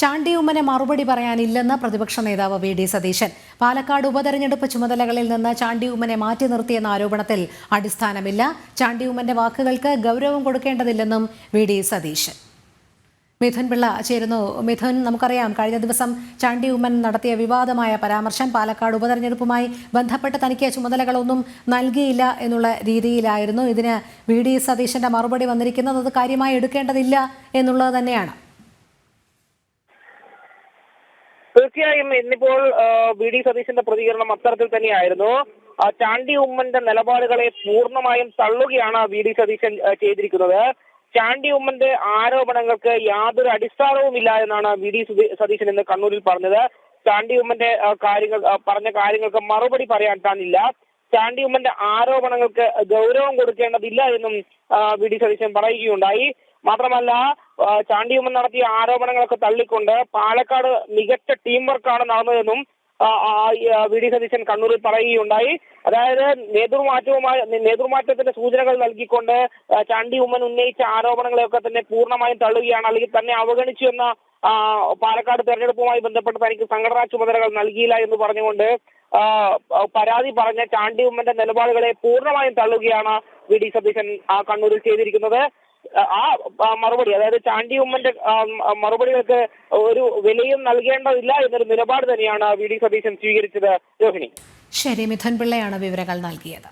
ചാണ്ടി ഉമ്മന് മറുപടി പറയാനില്ലെന്ന് പ്രതിപക്ഷ നേതാവ് വി ഡി സതീശൻ. പാലക്കാട് ഉപതെരഞ്ഞെടുപ്പ് ചുമതലകളിൽ നിന്ന് ചാണ്ടി ഉമ്മനെ മാറ്റി നിർത്തിയെന്ന ആരോപണത്തിൽ അടിസ്ഥാനമില്ല. ചാണ്ടി ഉമ്മന്റെ വാക്കുകൾക്ക് ഗൗരവം കൊടുക്കേണ്ടതില്ലെന്നും വി ഡി സതീശൻ. മിഥുൻ പിള്ള ചേരുന്നു. മിഥുൻ നമുക്കറിയാം കഴിഞ്ഞ ദിവസം ചാണ്ടി ഉമ്മൻ നടത്തിയ വിവാദമായ പരാമർശം പാലക്കാട് ഉപതെരഞ്ഞെടുപ്പുമായി ബന്ധപ്പെട്ട് തനിക്ക് ചുമതലകളൊന്നും നൽകിയില്ല എന്നുള്ള രീതിയിലായിരുന്നു. ഇതിന് വി ഡി സതീശന്റെ മറുപടി വന്നിരിക്കുന്നത് അത് കാര്യമായി എടുക്കേണ്ടതില്ല എന്നുള്ളത് തന്നെയാണ്. തീർച്ചയായും ഇന്നിപ്പോൾ വി ഡി സതീശന്റെ പ്രതികരണം അത്തരത്തിൽ തന്നെയായിരുന്നു. ചാണ്ടി ഉമ്മന്റെ നിലപാടുകളെ പൂർണമായും തള്ളുകയാണ് വി ഡി സതീശൻ ചെയ്തിരിക്കുന്നത്. ചാണ്ടി ഉമ്മന്റെ ആരോപണങ്ങൾക്ക് യാതൊരു അടിസ്ഥാനവുമില്ല എന്നാണ് വി ഡി സതീശൻ ഇന്ന് കണ്ണൂരിൽ പറഞ്ഞത്. ചാണ്ടി ഉമ്മന്റെ കാര്യങ്ങൾ പറഞ്ഞ കാര്യങ്ങൾക്ക് മറുപടി പറയാൻ താനില്ല. ചാണ്ടി ഉമ്മന്റെ ആരോപണങ്ങൾക്ക് ഗൗരവം കൊടുക്കേണ്ടതില്ല എന്നും വി ഡി സതീശൻ പറയുകയുണ്ടായി. മാത്രമല്ല ആ, ചാണ്ടി ഉമ്മൻ നടത്തിയ ആരോപണങ്ങളൊക്കെ തള്ളിക്കൊണ്ട് പാലക്കാട് മികച്ച ടീം വർക്കാണ് നടന്നതെന്നും വി ഡി സതീശൻ കണ്ണൂരിൽ പറയുകയുണ്ടായി. അതായത് നേതൃമാറ്റവുമായി നേതൃമാറ്റത്തിന്റെ സൂചനകൾ നൽകിക്കൊണ്ട് ചാണ്ടി ഉമ്മൻ ഉന്നയിച്ച ആരോപണങ്ങളെയൊക്കെ തന്നെ പൂർണമായും തള്ളുകയാണ്. അല്ലെങ്കിൽ തന്നെ അവഗണിച്ചു എന്ന പാലക്കാട് തെരഞ്ഞെടുപ്പുമായി ബന്ധപ്പെട്ട് തനിക്ക് സംഘടനാ ചുമതലകൾ നൽകിയില്ല എന്ന് പറഞ്ഞുകൊണ്ട് പരാതി പറഞ്ഞ ചാണ്ടി ഉമ്മന്റെ നിലപാടുകളെ പൂർണമായും തള്ളുകയാണ് വി ഡി സതീശൻ കണ്ണൂരിൽ ചെയ്തിരിക്കുന്നത്. ആ മറുപടി അതായത് ചാണ്ടി ഉമ്മന്റെ മറുപടികൾക്ക് ഒരു വിലയും നൽകേണ്ടതില്ല എന്നൊരു നിലപാട് തന്നെയാണ് വി ഡി സതീശൻ സ്വീകരിച്ചത് രോഹിണി. ശരി മിഥുൻ പിള്ളയാണ് വിവരങ്ങൾ നൽകിയത്.